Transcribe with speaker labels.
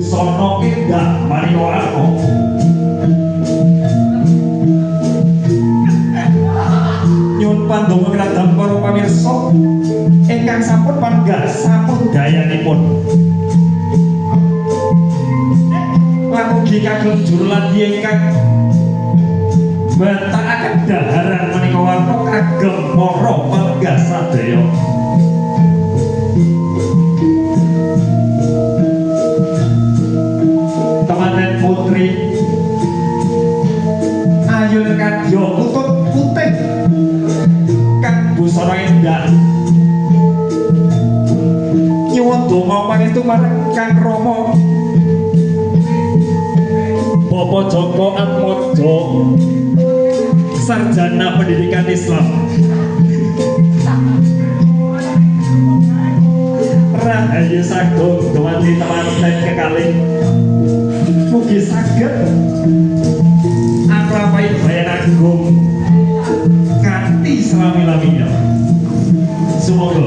Speaker 1: Sono indah Mario Arno Nyun pandonga miradam para pamirsa ingkang sampun panggah samudayanipun lan ugi kagem juru ladhi ingkang batakaken daharan menika warna kagem para panggah sadaya kadya tutut putih kang busana endah nyuwun donga pangestu marang Kang Rama Bapak Joko Atmojo Sarjana Pendidikan Islam. Rahayu Sagung Dumanti teman kekalih Mugi saged selami-laminya. Semoga